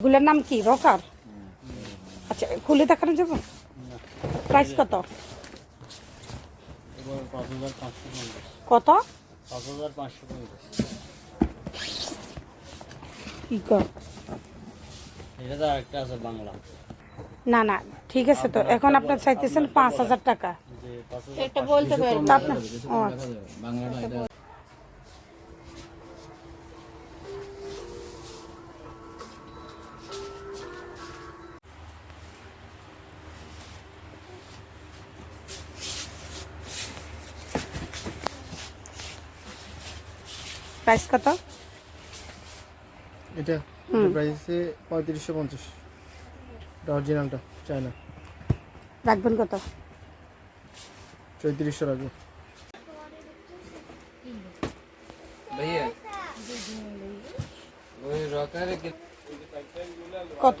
এগুলোর নাম কি রকার? আচ্ছা খুলে দেখানো যাবে? প্রাইস কত? কত? না না ঠিক আছে তো। এখন আপনার চাইতেছেন পাঁচ হাজার টাকা। প্রাইস কত? এটা প্রাইস পঁয়ত্রিশশো পঞ্চাশ। অরিজিনালটা চায়না রাখবেন কত? চৌত্রিশশো রাখবেন। কত?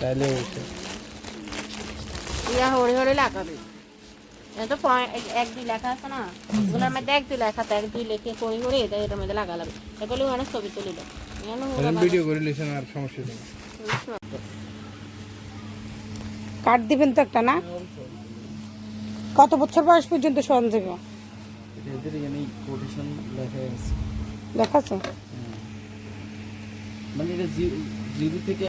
তাহলে হচ্ছে ইয়া হরে হরে লাগাবি এটা তো পয়েন্ট এক দুই লেখা আছে না ওগুলোর মধ্যে এক দুই লেখা এক দুই লেখে করে করে এটা এটার মধ্যে লাগা লাগবে এগুলো ওখানে ছবি তুলে দাও এখানে ভিডিও করে নিয়েছেন আর সমস্যা নেই কার্ড দিবেন তো একটা না? কত বছর বয়স পর্যন্ত যাবে এদের এখানে কোটেশন লেখা আছে। মানে এটা জিরো থেকে